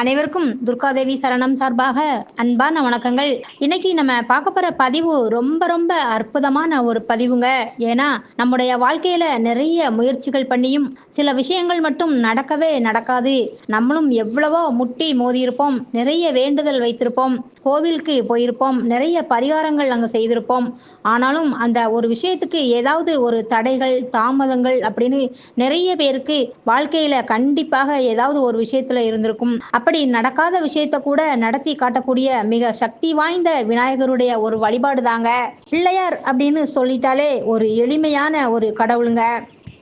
அனைவருக்கும் துர்காதேவி சரணம் சார்பாக அன்பான வணக்கங்கள். இன்னைக்கு நம்ம பார்க்க போற பதிவு ரொம்ப ரொம்ப அற்புதமான ஒரு பதிவுங்க. ஏன்னா நம்முடைய வாழ்க்கையில நிறைய முயற்சிகள் பண்ணியும் சில விஷயங்கள் மட்டும் நடக்கவே நடக்காது. நம்மளும் எவ்வளவோ முட்டி மோதியிருப்போம் நிறைய வேண்டுதல் வைத்திருப்போம் கோவிலுக்கு போயிருப்போம் நிறைய பரிகாரங்கள் அங்கே செய்திருப்போம். ஆனாலும் அந்த ஒரு விஷயத்துக்கு ஏதாவது ஒரு தடைகள் தாமதங்கள் அப்படின்னு நிறைய பேருக்கு வாழ்க்கையில கண்டிப்பாக ஏதாவது ஒரு விஷயத்துல இருந்திருக்கும். அப்படி நடக்காத விஷயத்த கூட நடத்தி காட்டக்கூடிய மிக சக்தி வாய்ந்த விநாயகருடைய ஒரு வழிபாடு தாங்க பிள்ளையார் அப்படின்னு சொல்லிட்டாலே ஒரு எளிமையான ஒரு கடவுளுங்க.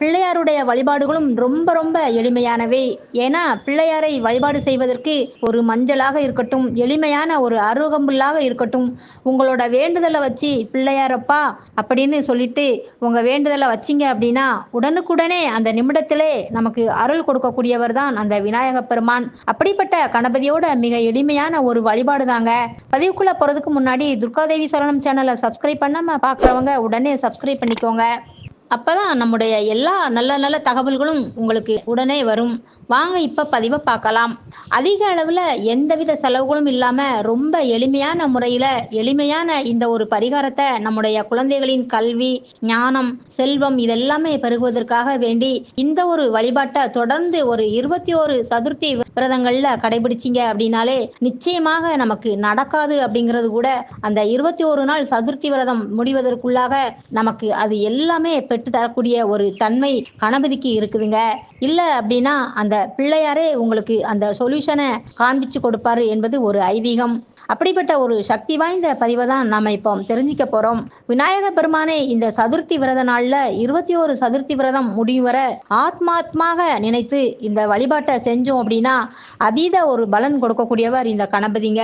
பிள்ளையாருடைய வழிபாடுகளும் ரொம்ப ரொம்ப எளிமையானவை. ஏன்னா பிள்ளையாரை வழிபாடு செய்வதற்கு ஒரு மஞ்சளாக இருக்கட்டும் எளிமையான ஒரு அருகம்புல்லாக இருக்கட்டும் உங்களோட வேண்டுதலை வச்சு பிள்ளையாரப்பா அப்படின்னு சொல்லிட்டு உங்க வேண்டுதலை வச்சிங்க அப்படின்னா உடனுக்குடனே அந்த நிமிடத்திலே நமக்கு அருள் கொடுக்கக்கூடியவர் தான் அந்த விநாயக பெருமான். அப்படிப்பட்ட கணபதியோட மிக எளிமையான ஒரு வழிபாடு தாங்க. பதிவுக்குள்ள போறதுக்கு முன்னாடி துர்காதேவி சரணம் சேனலை சப்ஸ்கிரைப் பண்ணாம பார்க்குறவங்க உடனே சப்ஸ்கிரைப் பண்ணிக்கோங்க. அப்பதான் நம்முடைய எல்லா நல்ல நல்ல தகவல்களும் உங்களுக்கு உடனே வரும். வாங்க இப்போ பதிவை பார்க்கலாம். அதிக அளவில் எந்தவித செலவுகளும் இல்லாமல் ரொம்ப எளிமையான முறையில் எளிமையான இந்த ஒரு பரிகாரத்தை நம்முடைய குழந்தைகளின் கல்வி ஞானம் செல்வம் இதெல்லாமே பெருகுவதற்காக வேண்டி இந்த ஒரு வழிபாட்டை தொடர்ந்து ஒரு இருபத்தி ஒரு சதுர்த்தி விரதங்களில் கடைபிடிச்சிங்க அப்படின்னாலே நிச்சயமாக நமக்கு நடக்காது அப்படிங்கிறது கூட அந்த இருபத்தி ஒரு நாள் சதுர்த்தி விரதம் முடிவதற்குள்ளாக நமக்கு அது எல்லாமே பெற்று தரக்கூடிய ஒரு தன்மை கணபதிக்கு இருக்குதுங்க. இல்லை அப்படின்னா அந்த பிள்ளையாரே உங்களுக்கு அந்த சொல்யூஷனை காண்பிச்சு கொடுப்பாரு என்பது ஒரு ஐதீகம். அப்படிப்பட்ட ஒரு சக்தி வாய்ந்த பதிவை தான் நாம இப்போ தெரிஞ்சிக்க போறோம். விநாயக பெருமானே இந்த சதுர்த்தி விரத நாள்ல இருபத்தி ஒரு சதுர்த்தி விரதம் முடியும் வர ஆத்மாத்மாக நினைத்து இந்த வழிபாட்டை செஞ்சோம் அப்படின்னா அதீத ஒரு பலன் கொடுக்கக்கூடியவர் இந்த கணபதிங்க.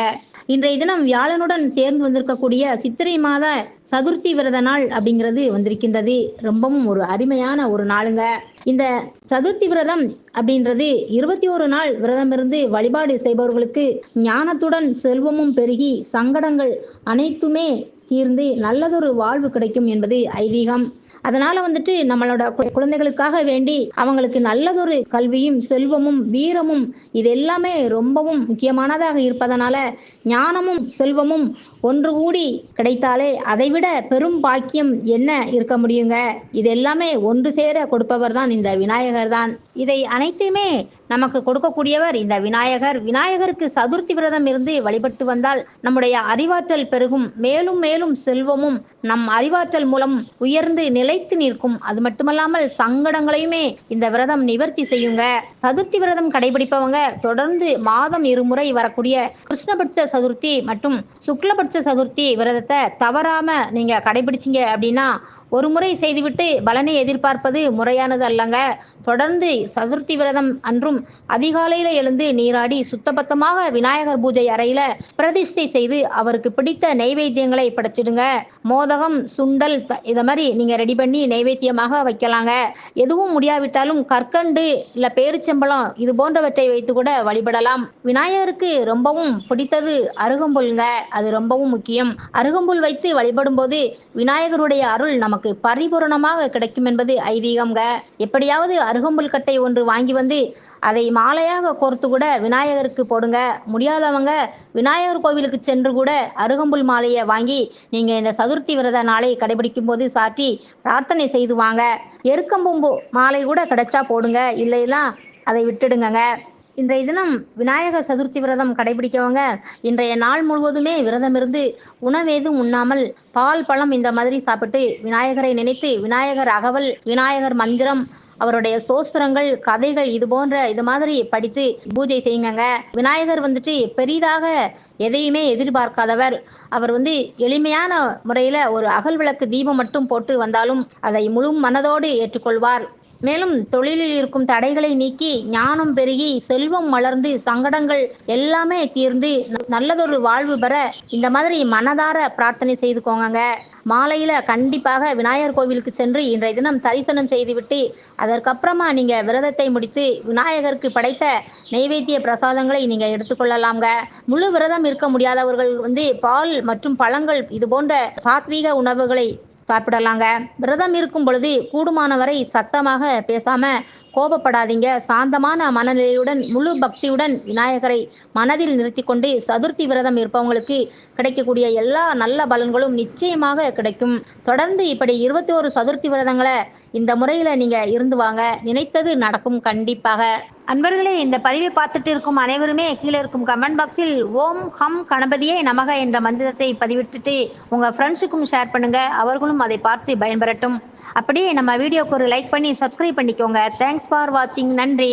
இன்றைய தினம் வியாழனுடன் சேர்ந்து வந்திருக்கக்கூடிய சித்திரை மாத சதுர்த்தி விரத நாள் அப்படிங்கிறது வந்திருக்கின்றது. ரொம்பவும் ஒரு அருமையான ஒரு நாளுங்க. இந்த சதுர்த்தி விரதம் அப்படின்றது இருபத்தி ஒரு நாள் விரதம் இருந்து வழிபாடு செய்பவர்களுக்கு ஞானத்துடன் செல்வமும் பெருகி சங்கடங்கள் அனைத்துமே தீர்ந்து நல்லதொரு வாழ்வு கிடைக்கும் என்பது ஐதீகம். அதனால வந்துட்டு நம்மளோட குழந்தைகளுக்காக வேண்டி அவங்களுக்கு நல்லதொரு கல்வியும் செல்வமும் வீரமும் இது எல்லாமே ரொம்பவும் முக்கியமானதாக இருப்பதனால ஞானமும் செல்வமும் ஒன்று கூடி கிடைத்தாலே அதைவிட பெரும் பாக்கியம் என்ன இருக்க முடியுங்க? இது எல்லாமே ஒன்று சேர கொடுப்பவர் தான் இந்த விநாயகர் தான் இதை அனைத்தையுமே நமக்கு கொடுக்கக்கூடியவர் இந்த விநாயகர். விநாயகருக்கு சதுர்த்தி விரதம் இருந்து வழிபட்டு வந்தால் நம்முடைய அறிவாற்றல் பெருகும். மேலும் மேலும் செல்வமும் நம் அறிவாற்றல் மூலம் உயர்ந்து நிலைத்து நிற்கும். அது மட்டுமல்லாமல் சங்கடங்களையுமே இந்த விரதம் நிவர்த்தி செய்யுங்க. சதுர்த்தி விரதம் கடைபிடிப்பவங்க தொடர்ந்து மாதம் இருமுறை வரக்கூடிய கிருஷ்ணபட்ச சதுர்த்தி மற்றும் சுக்லபட்ச சதுர்த்தி விரதத்தை தவறாம நீங்க கடைபிடிச்சிங்க அப்படின்னா ஒரு முறை செய்துவிட்டு பலனை எதிர்பார்ப்பது முறையானது அல்லங்க. தொடர்ந்து சதுர்த்தி விரதம் அன்றும் அதிகாலையில எழுந்து நீராடி சுத்தபத்தமாக விநாயகர் பூஜை அறையில பிரதிஷ்டை செய்து அவருக்கு பிடித்த நெய்வேத்தியங்களை படைச்சிடுங்க. மோதகம் சுண்டல் இத மாதிரி நீங்க ரெடி பண்ணி நைவேத்தியமாக வைக்கலாங்க. எதுவும் முடியாவிட்டாலும் கற்கண்டு இல்ல பேரிச்சம்பழம் இது போன்றவற்றை வைத்து கூட வழிபடலாம். விநாயகருக்கு ரொம்பவும் பிடித்தது அருகம்புல்ங்க. அது ரொம்பவும் முக்கியம். அருகம்புல் வைத்து வழிபடும் போது விநாயகருடைய அருள் நமக்கு நமக்கு பரிபூரணமாக கிடைக்கும் என்பது ஐதீகம்ங்க. எப்படியாவது அருகம்புல் கட்டை ஒன்று வாங்கி வந்து அதை மாலையாக கோர்த்து கூட விநாயகருக்கு போடுங்க. முடியாதவங்க விநாயகர் கோவிலுக்கு சென்று கூட அருகம்புல் மாலையை வாங்கி நீங்கள் இந்த சதுர்த்தி விரத நாளை கடைபிடிக்கும் போது சாற்றி பிரார்த்தனை செய்து வாங்க. எருக்கம்பூம்பு மாலை கூட கிடைச்சா போடுங்க. இல்லைன்னா அதை விட்டுடுங்கங்க. இன்றைய தினம் விநாயகர் சதுர்த்தி விரதம் கடைபிடிக்கவங்க இன்றைய நாள் முழுவதுமே விரதம் இருந்து உணவேதும் உண்ணாமல் பால் பழம் இந்த மாதிரி சாப்பிட்டு விநாயகரை நினைத்து விநாயகர் அகவல் விநாயகர் மந்திரம் அவருடைய சோஸ்திரங்கள் கதைகள் இது போன்ற இது மாதிரி படித்து பூஜை செய்யுங்க விநாயகர் வந்துட்டு பெரிதாக எதையுமே எதிர்பார்க்காதவர். அவர் வந்து எளிமையான முறையில் ஒரு அகல் விளக்கு தீபம் மட்டும் போட்டு வந்தாலும் அதை முழு மனதோடு ஏற்றுக்கொள்வார். மேலும் தொழிலில் இருக்கும் தடைகளை நீக்கி ஞானம் பெருகி செல்வம் மலர்ந்து சங்கடங்கள் எல்லாமே தீர்ந்து நல்லதொரு வாழ்வு பெற இந்த மாதிரி மனதார பிரார்த்தனை செய்துக்கோங்க மாலையில கண்டிப்பாக விநாயகர் கோவிலுக்கு சென்று இன்றைய தினம் தரிசனம் செய்துவிட்டு அதற்கப்புறமா நீங்க விரதத்தை முடித்து விநாயகருக்கு படைத்த நைவேத்திய பிரசாதங்களை நீங்க எடுத்துக்கொள்ளலாம்ங்க. முழு விரதம் இருக்க முடியாதவர்கள் வந்து பால் மற்றும் பழங்கள் இது போன்ற சாத்வீக உணவுகளை சாப்பிடலாங்க. விரதம் இருக்கும் பொழுது கூடுமானவரை சத்தமாக பேசாம கோபப்படாதீங்க. சாந்தமான மனநிலையுடன் முழு பக்தியுடன் விநாயகரை மனதில் நிறுத்தி கொண்டு சதுர்த்தி விரதம் இருப்பவங்களுக்கு கிடைக்கக்கூடிய எல்லா நல்ல பலன்களும் நிச்சயமாக கிடைக்கும். தொடர்ந்து இப்படி இருபத்தி ஒரு சதுர்த்தி விரதங்களை இந்த முறையில் நீங்கள் இருந்து வாங்க. நினைத்தது நடக்கும் கண்டிப்பாக. அன்பர்களே இந்த பதிவை பார்த்துட்டு இருக்கும் அனைவருமே கீழே இருக்கும் கமெண்ட் பாக்ஸில் ஓம் ஹம் கணபதியே நமக என்ற மந்திரத்தை பதிவிட்டுட்டு உங்கள் ஃப்ரெண்ட்ஸுக்கும் ஷேர் பண்ணுங்க. அவர்களும் அதை பார்த்து பயன்பெறட்டும். அப்படியே நம்ம வீடியோக்கு ஒரு லைக் பண்ணி சப்ஸ்கிரைப் பண்ணிக்கோங்க. தேங்க்ஸ் ஃபார் வாட்சிங் நன்றி.